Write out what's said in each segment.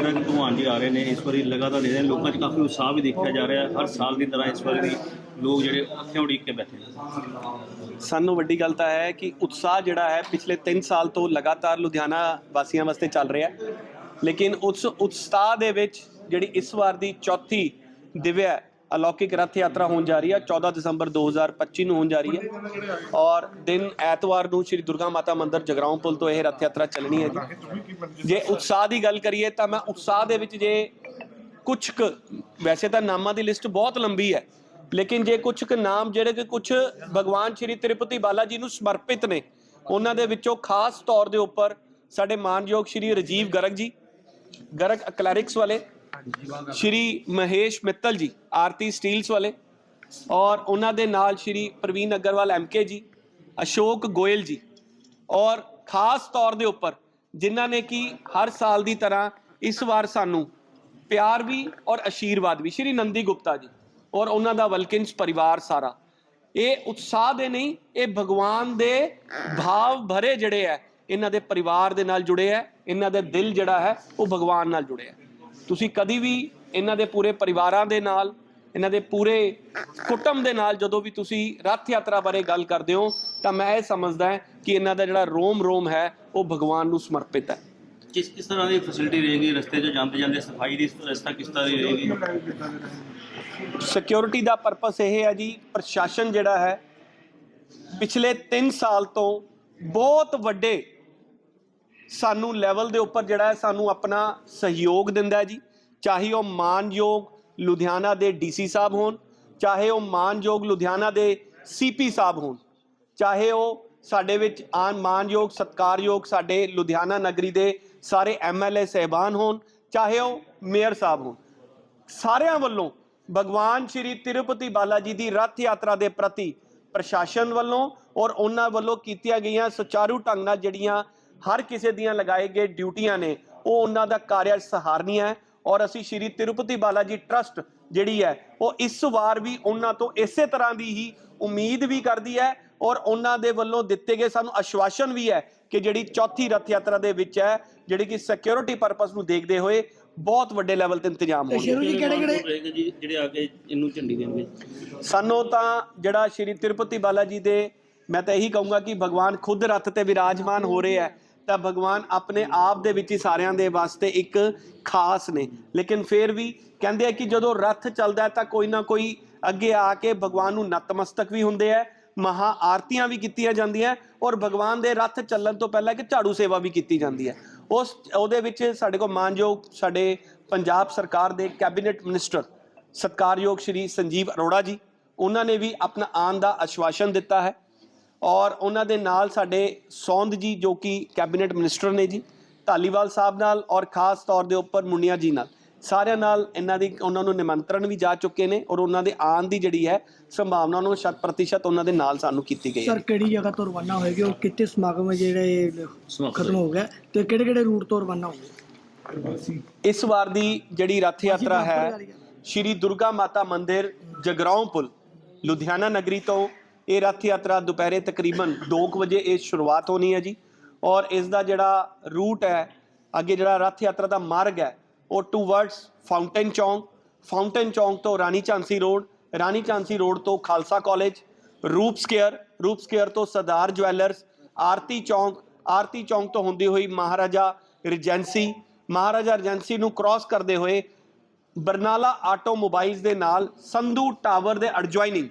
ਜਿਹੜਾ ਕਿ ਭਗਵਾਨ ਜੀ ਆ ਰਹੇ ਨੇ, ਇਸ ਵਾਰੀ ਲਗਾਤਾਰ ਦੇ ਰਹੇ ਨੇ ਲੋਕਾਂ 'ਚ ਕਾਫੀ ਉਤਸ਼ਾਹ ਵੀ ਦੇਖਿਆ ਜਾ ਰਿਹਾ ਹੈ। ਹਰ ਸਾਲ ਦੀ ਤਰ੍ਹਾਂ ਇਸ ਵਾਰੀ ਵੀ ਲੋਕ ਜਿਹੜੇ ਉੱਥੇ ਉਡੀਕ ਕੇ ਬੈਠੇ ਨੇ। ਸਾਨੂੰ ਵੱਡੀ ਗੱਲ ਤਾਂ ਹੈ ਕਿ ਉਤਸ਼ਾਹ ਜਿਹੜਾ ਹੈ ਪਿਛਲੇ 3 ਸਾਲ ਤੋਂ ਲਗਾਤਾਰ ਲੁਧਿਆਣਾ ਵਾਸੀਆਂ ਵਾਸਤੇ ਚੱਲ ਰਿਹਾ ਹੈ। ਲੇਕਿਨ ਉਸ ਉਤਸ਼ਾਹ ਦੇ ਵਿੱਚ ਜਿਹੜੀ ਇਸ ਵਾਰ ਦੀ ਚੌਥੀ ਦਿਵਿਆ ਅਲੌਕਿਕ ਰਥ ਯਾਤਰਾ ਹੋਣ ਜਾ ਰਹੀ ਹੈ। 14 ਦਸੰਬਰ 2025 ਨੂੰ ਹੋਣ ਜਾ ਰਹੀ ਹੈ। ਔਰ ਦਿਨ ਐਤਵਾਰ ਨੂੰ ਸ਼੍ਰੀ ਦੁਰਗਾ ਮਾਤਾ ਮੰਦਿਰ ਜਗਰਾਉਂ ਪੁਲ ਤੋਂ ਇਹ ਰਥ ਯਾਤਰਾ ਚੱਲਣੀ ਹੈ ਜੀ। ਜੇ ਉਤਸ਼ਾਹ ਦੀ ਗੱਲ ਕਰੀਏ ਤਾਂ ਮੈਂ ਉਤਸ਼ਾਹ ਦੇ ਵਿੱਚ ਜੇ ਕੁਝ ਕੁ, ਵੈਸੇ ਤਾਂ ਨਾਮਾਂ ਦੀ ਲਿਸਟ ਬਹੁਤ ਲੰਬੀ ਹੈ, ਲੇਕਿਨ ਜੇ ਕੁਝ ਕੁ ਨਾਮ ਜਿਹੜੇ ਕਿ ਕੁਝ ਭਗਵਾਨ ਸ਼੍ਰੀ ਤਿਰਪਤੀ ਬਾਲਾ ਜੀ ਨੂੰ ਸਮਰਪਿਤ ਨੇ, ਉਹਨਾਂ ਦੇ ਵਿੱਚੋਂ ਖਾਸ ਤੌਰ ਦੇ ਉੱਪਰ ਸਾਡੇ ਮਾਨਯੋਗ ਸ਼੍ਰੀ ਰਾਜੀਵ ਗਰਗ ਜੀ, ਗਰਗ ਅਕਲੈਰਿਕਸ ਵਾਲੇ ਸ਼੍ਰੀ ਮਹੇਸ਼ ਮਿੱਤਲ ਜੀ, ਆਰਤੀ ਸਟੀਲਸ ਵਾਲੇ। ਔਰ ਉਹਨਾਂ ਦੇ ਨਾਲ ਸ਼੍ਰੀ ਪ੍ਰਵੀਨ ਅਗਰਵਾਲ ਐਮਕੇ ਜੀ, ਅਸ਼ੋਕ ਗੋਇਲ ਜੀ। ਔਰ ਖਾਸ ਤੌਰ ਦੇ ਉੱਪਰ ਜਿਨ੍ਹਾਂ ਨੇ ਕਿ ਹਰ ਸਾਲ ਦੀ ਤਰ੍ਹਾਂ ਇਸ ਵਾਰ ਸਾਨੂੰ ਪਿਆਰ ਵੀ ਔਰ ਆਸ਼ੀਰਵਾਦ ਵੀ, ਸ਼੍ਰੀ ਨੰਦੀ ਗੁਪਤਾ ਜੀ ਔਰ ਉਹਨਾਂ ਦਾ ਵਲਕਿੰਸ ਪਰਿਵਾਰ ਸਾਰਾ। ਇਹ ਉਤਸ਼ਾਹ ਦੇ ਨਹੀਂ, ਇਹ ਭਗਵਾਨ ਦੇ ਭਾਵ ਭਰੇ ਜਿਹੜੇ ਹੈ, ਇਹਨਾਂ ਦੇ ਪਰਿਵਾਰ ਦੇ ਨਾਲ ਜੁੜੇ ਹੈ, ਇਹਨਾਂ ਦਾ ਦਿਲ ਜਿਹੜਾ ਹੈ, ਉਹ ਭਗਵਾਨ ਨਾਲ ਜੁੜਿਆ ਹੈ। ਤੁਸੀਂ ਕਦੀ ਵੀ ਇਹਨਾਂ ਦੇ ਪੂਰੇ ਪਰਿਵਾਰਾਂ ਦੇ ਨਾਲ ਇਹਨਾਂ ਦੇ ਪੂਰੇ ਕੁਟੁੰਬ ਦੇ ਨਾਲ ਜਦੋਂ ਵੀ ਤੁਸੀਂ ਰਥ ਯਾਤਰਾ ਬਾਰੇ ਗੱਲ ਕਰਦੇ ਹੋ ਤਾਂ ਮੈਂ ਇਹ ਸਮਝਦਾ ਕਿ ਇਹਨਾਂ ਦਾ ਜਿਹੜਾ ਰੋਮ ਰੋਮ ਹੈ ਉਹ ਭਗਵਾਨ ਨੂੰ ਸਮਰਪਿਤ ਹੈ। ਕਿਸ ਕਿਸ ਤਰ੍ਹਾਂ ਦੀ ਫੈਸਿਲਿਟੀ ਰਹੇਗੀ ਰਸਤੇ 'ਚ ਜਾਂਦੇ ਜਾਂਦੇ ਸਫ਼ਾਈ ਦੀ ਰਸਤਾ ਕਿਸ ਤਰ੍ਹਾਂ ਦੀ ਰਹੇਗੀ? ਸਿਕਿਉਰਿਟੀ ਦਾ ਪਰਪਸ ਇਹ ਹੈ ਜੀ ਪ੍ਰਸ਼ਾਸਨ ਜਿਹੜਾ ਹੈ ਪਿਛਲੇ 3 ਸਾਲ ਤੋਂ ਬਹੁਤ ਵੱਡੇ ਸਾਨੂੰ ਲੈਵਲ ਦੇ ਉੱਪਰ ਜਿਹੜਾ ਹੈ ਸਾਨੂੰ ਆਪਣਾ ਸਹਿਯੋਗ ਦਿੰਦਾ ਹੈ ਜੀ। ਚਾਹੇ ਉਹ ਮਾਨਯੋਗ ਲੁਧਿਆਣਾ ਦੇ ਡੀਸੀ ਸਾਹਿਬ ਹੋਣ, ਚਾਹੇ ਉਹ ਮਾਨਯੋਗ ਲੁਧਿਆਣਾ ਦੇ ਸੀਪੀ ਸਾਹਿਬ ਹੋਣ, ਚਾਹੇ ਉਹ ਸਾਡੇ ਵਿੱਚ ਆਨ ਮਾਨਯੋਗ, ਸਤਕਾਰਯੋਗ ਸਾਡੇ ਲੁਧਿਆਣਾ ਨਗਰੀ ਦੇ ਸਾਰੇ ਐਮਐਲਏ ਸਹਿਬਾਨ ਹੋਣ, ਚਾਹੇ ਉਹ ਮੇਅਰ ਸਾਹਿਬ ਹੋਣ। ਸਾਰਿਆਂ ਵੱਲੋਂ ਭਗਵਾਨ ਸ਼੍ਰੀ ਤਿਰੂਪਤੀ ਬਾਲਾ ਜੀ ਦੀ ਰਥ ਯਾਤਰਾ ਦੇ ਪ੍ਰਤੀ ਪ੍ਰਸ਼ਾਸਨ ਵੱਲੋਂ ਔਰ ਉਹਨਾਂ ਵੱਲੋਂ ਕੀਤੀਆਂ ਗਈਆਂ ਸੁਚਾਰੂ ਢੰਗ ਨਾਲ ਜਿਹੜੀਆਂ ਹਰ ਕਿਸੇ ਦੀਆਂ ਲਗਾਏ ਗਏ ਡਿਊਟੀਆਂ ਨੇ ਉਹ ਉਹਨਾਂ ਦਾ ਕਾਰਜ ਸਹਾਰਨੀय ਹੈ ਔਰ ਅਸੀਂ ਸ਼੍ਰੀ ਤਿਰੂਪਤੀ ਬਾਲਾ ਜੀ ਟਰਸਟ ਜਿਹੜੀ ਹੈ ਉਹ ਇਸ ਵਾਰ ਵੀ ਉਹਨਾਂ ਤੋਂ ਇਸੇ ਤਰ੍ਹਾਂ ਦੀ ਹੀ ਉਮੀਦ ਵੀ ਕਰਦੀ ਹੈ ਔਰ ਉਹਨਾਂ ਦੇ ਵੱਲੋਂ ਦਿੱਤੇ ਗਏ ਸਾਨੂੰ ਆਸ਼ਵਾਸਨ ਵੀ ਹੈ ਕਿ ਜਿਹੜੀ ਚੌਥੀ ਰਥ ਯਾਤਰਾ ਦੇ ਵਿੱਚ ਹੈ ਜਿਹੜੀ ਕਿ ਸਿਕਿਉਰਿਟੀ ਪਰਪਸ ਨੂੰ ਦੇਖਦੇ ਹੋਏ ਬਹੁਤ ਵੱਡੇ ਲੈਵਲ ਤੇ ਇੰਤਜ਼ਾਮ ਹੋਣਗੇ। ਸ਼ੇਰੂ ਜੀ ਕਿਹੜੇ ਕਿਹੜੇ? ਜਿਹੜੇ ਆ ਕੇ ਇਹਨੂੰ ਝੰਡੀ ਦੇਣਗੇ। ਸਾਨੂੰ ਤਾਂ ਜਿਹੜਾ ਸ਼੍ਰੀ ਤਿਰੂਪਤੀ ਬਾਲਾ ਜੀ ਦੇ ਮੈਂ ਤਾਂ ਇਹੀ ਕਹੂੰਗਾ ਕਿ ਭਗਵਾਨ ਖੁਦ ਰੱਥ ਤੇ ਵਿਰਾਜਮਾਨ ਹੋ ਰਹੇ ਹੈ। ਤਾਂ ਭਗਵਾਨ ਆਪਣੇ ਆਪ ਦੇ ਵਿੱਚ ਹੀ ਸਾਰਿਆਂ ਦੇ ਵਾਸਤੇ ਇੱਕ ਖਾਸ ਨੇ। ਲੇਕਿਨ ਫਿਰ ਵੀ ਕਹਿੰਦੇ ਆ ਕਿ ਜਦੋਂ ਰੱਥ ਚੱਲਦਾ ਤਾਂ ਕੋਈ ਨਾ ਕੋਈ ਅੱਗੇ ਆ ਕੇ ਭਗਵਾਨ ਨੂੰ ਨਤਮਸਤਕ ਵੀ ਹੁੰਦੇ ਆ, ਮਹਾ ਆਰਤੀਆਂ ਵੀ ਕੀਤੀਆਂ ਜਾਂਦੀਆਂ ਔਰ ਭਗਵਾਨ ਦੇ ਰੱਥ ਚੱਲਣ ਤੋਂ ਪਹਿਲਾਂ ਇੱਕ ਝਾੜੂ ਸੇਵਾ ਵੀ ਕੀਤੀ ਜਾਂਦੀ ਹੈ। ਉਸ, ਉਹਦੇ ਵਿੱਚ ਸਾਡੇ ਕੋਲ ਮਾਨਯੋਗ ਸਾਡੇ ਪੰਜਾਬ ਸਰਕਾਰ ਦੇ ਕੈਬਨਿਟ ਮਿਨਿਸਟਰ ਸਤਕਾਰਯੋਗ ਸ਼੍ਰੀ ਸੰਜੀਵ ਅਰੋੜਾ ਜੀ, ਉਹਨਾਂ ਨੇ ਵੀ ਆਪਣਾ ਆਉਣ ਦਾ ਆਸ਼ਵਾਸਨ ਦਿੱਤਾ ਹੈ। ਔਰ ਉਹਨਾਂ ਦੇ ਨਾਲ ਸਾਡੇ ਸੌਂਦ ਜੀ ਜੋ ਕਿ ਕੈਬਨਿਟ ਮਿਨਿਸਟਰ ਨੇ ਜੀ ਧਾਲੀਵਾਲ ਸਾਹਿਬ ਨਾਲ ਔਰ ਖਾਸ ਤੌਰ ਦੇ ਉੱਪਰ ਮੁੰਨੀਆ ਜੀ ਨਾਲ। ਸਾਰਿਆਂ ਨਾਲ ਇਹਨਾਂ ਦੀ ਉਹਨਾਂ ਨੂੰ ਨਿਮੰਤਰਣ ਵੀ ਜਾ ਚੁੱਕੇ ਨੇ ਔਰ ਉਹਨਾਂ ਦੇ ਆਉਣ ਦੀ ਜਿਹੜੀ ਹੈ ਸੰਭਾਵਨਾ ਨੂੰ ਸ਼ਤ ਪ੍ਰਤੀਸ਼ਤ ਉਹਨਾਂ ਦੇ ਨਾਲ ਸਾਨੂੰ ਕੀਤੀ ਗਈ ਹੈ। ਸਰ ਕਿਹੜੀ ਜਗ੍ਹਾ ਤੋਂ ਰਵਾਨਾ ਹੋਏਗੀ ਉਹ ਕਿੱਥੇ ਸਮਾਗਮ ਜਿਹੜੇ ਖਤਮ ਹੋ ਗਿਆ? ਤੇ ਕਿਹੜੇ ਕਿਹੜੇ ਰੂਟ ਤੋਂ ਰਵਾਨਾ ਹੋਗੇ ਇਸ ਵਾਰ ਦੀ ਜਿਹੜੀ ਰਥ ਯਾਤਰਾ ਹੈ। ਸ਼੍ਰੀ ਦੁਰਗਾ ਮਾਤਾ ਮੰਦਿਰ ਜਗਰਾਉਂ ਪੁਲ ਲੁਧਿਆਣਾ ਨਗਰੀ ਤੋਂ ਇਹ ਰੱਥ ਯਾਤਰਾ ਦੁਪਹਿਰੇ ਤਕਰੀਬਨ 2 ਵਜੇ ਇਹ ਸ਼ੁਰੂਆਤ ਹੋਣੀ ਹੈ ਜੀ। ਔਰ ਇਸ ਦਾ ਜਿਹੜਾ ਰੂਟ ਹੈ, ਅੱਗੇ ਜਿਹੜਾ ਰੱਥ ਯਾਤਰਾ ਦਾ ਮਾਰਗ ਹੈ, ਉਹ ਟੂਵਰਡਸ ਫਾਊਂਟੇਨ ਚੌਂਕ ਫਾਊਂਟੇਨ ਚੌਂਕ ਤੋਂ ਰਾਣੀ ਝਾਂਸੀ ਰੋਡ, ਰਾਣੀ ਝਾਂਸੀ ਰੋਡ ਤੋਂ Khalsa college Roop square Roop square ਤੋਂ ਸਰਦਾਰ ਜਵੈਲਰਸ, ਆਰਤੀ ਚੌਂਕ ਆਰਤੀ ਚੌਂਕ ਤੋਂ ਹੁੰਦੀ ਹੋਈ ਮਹਾਰਾਜਾ ਰਿਜੈਂਸੀ ਮਹਾਰਾਜਾ ਰਿਜੈਂਸੀ ਨੂੰ ਕ੍ਰਾਸ ਕਰਦੇ ਹੋਏ ਬਰਨਾਲਾ ਆਟੋਮੋਬਾਈਲਸ ਦੇ ਨਾਲ ਸੰਧੂ ਟਾਵਰ ਦੇ ਐਡਜੋਇਨਿੰਗ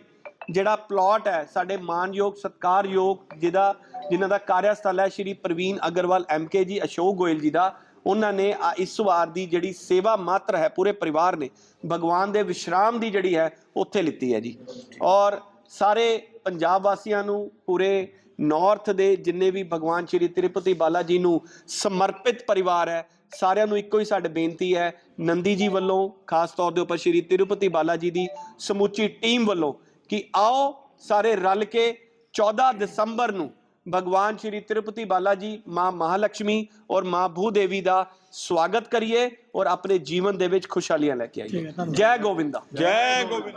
ਜਿਹੜਾ ਪਲਾਟ ਹੈ, ਸਾਡੇ ਮਾਨਯੋਗ, ਸਤਕਾਰਯੋਗ ਜਿਹਦਾ ਜਿਨ੍ਹਾਂ ਦਾ ਕਾਰਿਆਸਥਲ ਹੈ ਸ਼੍ਰੀ ਪ੍ਰਵੀਨ ਅਗਰਵਾਲ ਐਮਕੇ ਜੀ, ਅਸ਼ੋਕ ਗੋਇਲ ਜੀ ਦਾ, ਉਹਨਾਂ ਨੇ ਆ ਇਸ ਵਾਰ ਦੀ ਜਿਹੜੀ ਸੇਵਾ ਮਾਤਰ ਹੈ ਪੂਰੇ ਪਰਿਵਾਰ ਨੇ, ਭਗਵਾਨ ਦੇ ਵਿਸ਼ਰਾਮ ਦੀ ਜਿਹੜੀ ਹੈ, ਉੱਥੇ ਲਿੱਤੀ ਹੈ ਜੀ। ਔਰ ਸਾਰੇ ਪੰਜਾਬ ਵਾਸੀਆਂ ਨੂੰ, ਪੂਰੇ ਨਾਰਥ ਦੇ ਜਿੰਨੇ ਵੀ ਭਗਵਾਨ ਸ਼੍ਰੀ ਤਿਰੂਪਤੀ ਬਾਲਾ ਜੀ ਨੂੰ ਸਮਰਪਿਤ ਪਰਿਵਾਰ ਹੈ, ਸਾਰਿਆਂ ਨੂੰ ਇੱਕੋ ਹੀ ਸਾਡੇ ਬੇਨਤੀ ਹੈ, ਨੰਦੀ ਜੀ ਵੱਲੋਂ, ਖਾਸ ਤੌਰ ਦੇ ਉੱਪਰ ਸ਼੍ਰੀ ਤਿਰੂਪਤੀ ਬਾਲਾ ਜੀ ਦੀ ਸਮੁੱਚੀ ਟੀਮ ਵੱਲੋਂ ਕਿ ਆਓ ਸਾਰੇ ਰਲ ਕੇ 14 ਦਸੰਬਰ ਨੂੰ ਭਗਵਾਨ ਸ਼੍ਰੀ ਤਿਰੂਪਤੀ ਬਾਲਾ ਜੀ ਮਾਂ ਮਹਾਲక్ష్ਮੀ ਔਰ ਮਾਂ ਭੂ ਦੇਵੀ ਦਾ ਸਵਾਗਤ ਕਰੀਏ ਔਰ ਆਪਣੇ ਜੀਵਨ ਦੇ ਵਿੱਚ ਖੁਸ਼ਹਾਲੀਆਂ ਲੈ ਕੇ ਆਈਏ। ਜੈ ਗੋਵਿੰਦਾ। ਜੈ ਗੋਬਿੰਦ